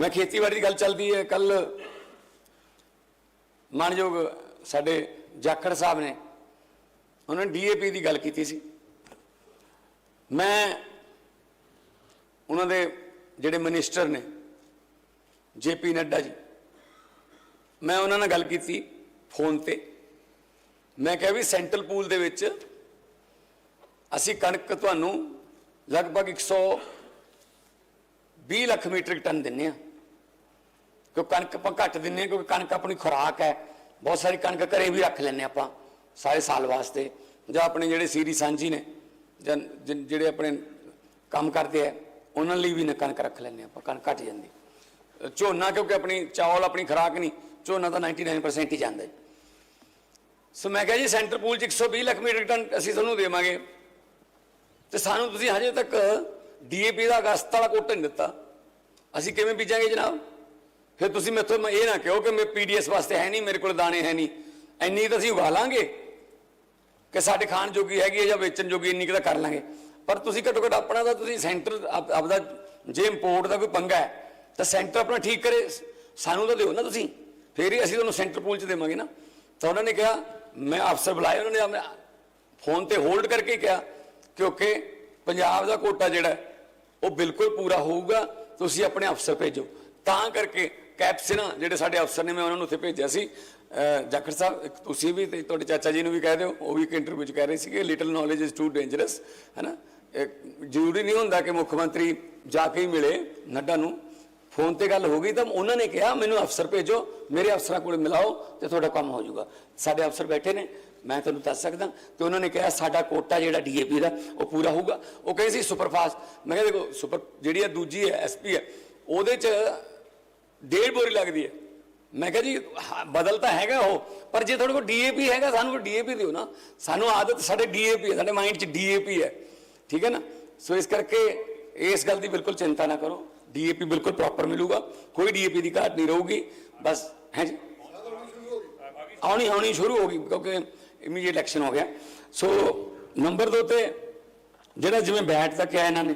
ਮੈਂ ਖੇਤੀਬਾੜੀ ਦੀ ਗੱਲ ਚੱਲਦੀ ਹੈ, ਕੱਲ ਮਾਨਯੋਗ ਸਾਡੇ ਜਾਖੜ ਸਾਹਿਬ ਨੇ ਉਹਨਾਂ ਨੇ ਡੀਏਪੀ ਦੀ ਗੱਲ ਕੀਤੀ ਸੀ। ਮੈਂ ਉਹਨਾਂ ਦੇ ਜਿਹੜੇ ਮਿਨਿਸਟਰ ਨੇ ਜੇਪੀ ਨੱਡਾ ਜੀ, ਮੈਂ ਉਹਨਾਂ ਨਾਲ ਗੱਲ ਕੀਤੀ ਫੋਨ ਤੇ। ਮੈਂ ਕਿਹਾ ਵੀ ਸੈਂਟਰਲ ਪੂਲ ਦੇ ਵਿੱਚ ਅਸੀਂ ਕਣਕ ਤੁਹਾਨੂੰ ਲਗਭਗ 120 ਲੱਖ ਮੀਟ੍ਰਿਕ ਟਨ ਦਿੰਨੇ ਆ ਕਿਉਂ ਕਣਕ ਆਪਾਂ ਘੱਟ ਦਿੰਨੇ ਆ ਕਿਉਂਕਿ ਕਣਕ ਆਪਣੀ ਖੁਰਾਕ ਹੈ। ਬਹੁਤ ਸਾਰੀ ਕਣਕ ਘਰੇ ਵੀ ਰੱਖ ਲੈਂਦੇ ਆਪਾਂ ਸਾਰੇ ਸਾਲ ਵਾਸਤੇ। ਜਾਂ ਆਪਣੇ ਜਿਹੜੇ ਸੀਰੀ ਸਾਂਝੀ ਨੇ, ਜਾਂ ਜਿਹੜੇ ਆਪਣੇ ਕੰਮ ਕਰਦੇ ਆ ਉਹਨਾਂ ਲਈ ਵੀ ਨਾ ਕਣਕ ਰੱਖ ਲੈਂਦੇ ਆਪਾਂ, ਕਣਕ ਘਟ ਜਾਂਦੀ। ਝੋਨਾ ਕਿਉਂਕਿ ਆਪਣੀ ਚਾਵਲ ਆਪਣੀ ਖੁਰਾਕ ਨਹੀਂ, ਝੋਨਾ ਤਾਂ 99% ਹੀ ਜਾਂਦਾ ਹੈ ਸੋ ਮੈਂ ਕਿਹਾ ਜੀ ਸੈਂਟਰ ਪੂਲ ਚ 120 ਲੱਖ ਮੀਟਰ ਟਨ ਅਸੀਂ ਤੁਹਾਨੂੰ ਦੇਵਾਂਗੇ। ਤੇ ਸਾਨੂੰ ਤੁਸੀਂ ਹਜੇ ਤੱਕ ਡੀਏਪੀ ਦਾ ਅਗਸਤ ਵਾਲਾ ਕੋਟਾ ਨਹੀਂ ਦਿੱਤਾ। ਅਸੀਂ ਕਿਵੇਂ ਬੀਜਾਂਗੇ ਜਨਾਬ? ਫਿਰ ਤੁਸੀਂ ਮੈਥੋਂ ਮੈਂ ਇਹ ਨਾ ਕਹੋ ਕਿ ਮੈਂ ਪੀਡੀਐਸ ਵਾਸਤੇ ਹੈ ਨਹੀਂ, ਮੇਰੇ ਕੋਲ ਦਾਣੇ ਹੈ ਨਹੀਂ। ਇੰਨੀ ਤਾਂ ਅਸੀਂ ਉਗਾ ਲਾਂਗੇ ਕਿ ਸਾਡੇ ਖਾਣ ਜੋਗੀ ਹੈਗੀ ਹੈ ਜਾਂ ਵੇਚਣ ਜੋਗੀ ਇੰਨੀ ਕੁ ਤਾਂ ਕਰ ਲਾਂਗੇ। ਪਰ ਤੁਸੀਂ ਘੱਟੋ ਘੱਟ ਆਪਣਾ ਤਾਂ ਤੁਸੀਂ ਸੈਂਟਰ ਆਪਦਾ ਜੇ ਇੰਪੋਰਟ ਦਾ ਕੋਈ ਪੰਗਾ ਹੈ, ਤਾਂ ਸੈਂਟਰ ਆਪਣਾ ਠੀਕ ਕਰੇ। ਸਾਨੂੰ ਤਾਂ ਦਿਓ ਨਾ ਤੁਸੀਂ। ਫੇਰ ਹੀ ਅਸੀਂ ਤੁਹਾਨੂੰ ਸੈਂਟਰ ਪੂਲ ਚ ਦੇਵਾਂਗੇ ਨਾ। ਤਾਂ ਉਹਨਾਂ ਨੇ ਕਿਹਾ, ਮੈਂ ਅਫਸਰ ਬੁਲਾਏ ਉਹਨਾਂ ਨੇ ਆਪਣੇ ਫੋਨ ਤੇ ਹੋਲਡ ਕਰਕੇ ਕਿਹਾ ਕਿਉਂਕਿ ਪੰਜਾਬ ਦਾ ਕੋਟਾ ਜਿਹੜਾ ਉਹ ਬਿਲਕੁਲ ਪੂਰਾ ਹੋਊਗਾ, ਤੁਸੀਂ ਆਪਣੇ ਅਫਸਰ ਭੇਜੋ। ਤਾਂ ਕਰਕੇ ਕੈਪਸਨਾ ਜਿਹੜੇ ਸਾਡੇ ਅਫਸਰ ਨੇ, ਮੈਂ ਉਹਨਾਂ ਨੂੰ ਉੱਥੇ ਭੇਜਿਆ ਸੀ। ਜਾਖੜ ਸਾਹਿਬ, ਇੱਕ ਤੁਸੀਂ ਵੀ ਤੇ ਤੁਹਾਡੇ ਚਾਚਾ ਜੀ ਨੂੰ ਵੀ ਕਹਿ ਦਿਓ, ਉਹ ਵੀ ਇੱਕ ਇੰਟਰਵਿਊ 'ਚ ਕਹਿ ਰਹੇ ਸੀ ਕਿ little knowledge is to dangerous ਹੈਨਾ? ਇਹ ਜ਼ਰੂਰੀ ਨਹੀਂ ਹੁੰਦਾ ਕਿ ਮੁੱਖ ਮੰਤਰੀ ਜਾ ਕੇ ਹੀ ਮਿਲੇ ਨੱਡਾ ਨੂੰ। ਫੋਨ ਤੇ ਗੱਲ ਹੋ ਗਈ ਤਾਂ ਉਹਨਾਂ ਨੇ ਕਿਹਾ, ਮੈਨੂੰ ਅਫਸਰ ਭੇਜੋ, ਮੇਰੇ ਅਫਸਰਾਂ ਕੋਲ ਮਿਲਾਓ ਤੇ ਤੁਹਾਡਾ ਕੰਮ ਹੋ ਜਾਊਗਾ। ਸਾਡੇ ਅਫਸਰ ਬੈਠੇ ਨੇ, ਮੈਂ ਤੁਹਾਨੂੰ ਦੱਸ ਸਕਦਾ ਤੇ ਉਹਨਾਂ ਨੇ ਕਿਹਾ, ਸਾਡਾ ਕੋਟਾ ਜਿਹੜਾ ਡੀਏਪੀ ਦਾ, ਉਹ ਪੂਰਾ ਹੋਊਗਾ। ਉਹ ਕਹੇ ਸੀ ਸੁਪਰਫਾਸਟ ਮੈਂ ਕਿਹਾ, ਦੇਖੋ, ਸੁਪਰ ਜਿਹੜੀ ਆ ਦੂਜੀ ਹੈ, ਐਸਪੀ ਹੈ, ਉਹਦੇ 'ਚ ਡੇਢ ਬੋਰੀ ਲੱਗਦੀ ਹੈ। ਮੈਂ ਕਿਹਾ ਜੀ ਹਾਂ, ਬਦਲ ਤਾਂ ਹੈਗਾ ਉਹ ਪਰ ਜੇ ਤੁਹਾਡੇ ਕੋਲ ਡੀਏਪੀ ਹੈਗਾ ਸਾਨੂੰ ਕੋਈ ਡੀਏਪੀ ਦਿਓ ਨਾ। ਸਾਨੂੰ ਆਦਤ ਸਾਡੇ ਡੀਏਪੀ ਹੈ ਸਾਡੇ ਮਾਈਂਡ 'ਚ ਡੀਏਪੀ ਹੈ। ਠੀਕ ਹੈ ਨਾ? ਸੋ ਇਸ ਕਰਕੇ ਇਸ ਗੱਲ ਦੀ ਬਿਲਕੁਲ ਚਿੰਤਾ ਨਾ ਕਰੋ। ਡੀਏਪੀ ਬਿਲਕੁਲ ਪ੍ਰੋਪਰ ਮਿਲੂਗਾ। ਕੋਈ ਡੀਏਪੀ ਦੀ ਘਾਟ ਨਹੀਂ ਰਹੂਗੀ। ਬਸ ਹੈ ਜੀ? ਆਉਣੀ ਆਉਣੀ ਸ਼ੁਰੂ ਹੋ ਗਈ ਕਿਉਂਕਿ ਇਮੀਡੀਏਟ ਇਲੈਕਸ਼ਨ ਹੋ ਗਿਆ। ਸੋ ਨੰਬਰ 2 ਤੇ ਜਿਹੜਾ ਜਿਵੇਂ ਬੈਠ ਤੱਕ ਹੈ ਇਹਨਾਂ ਨੇ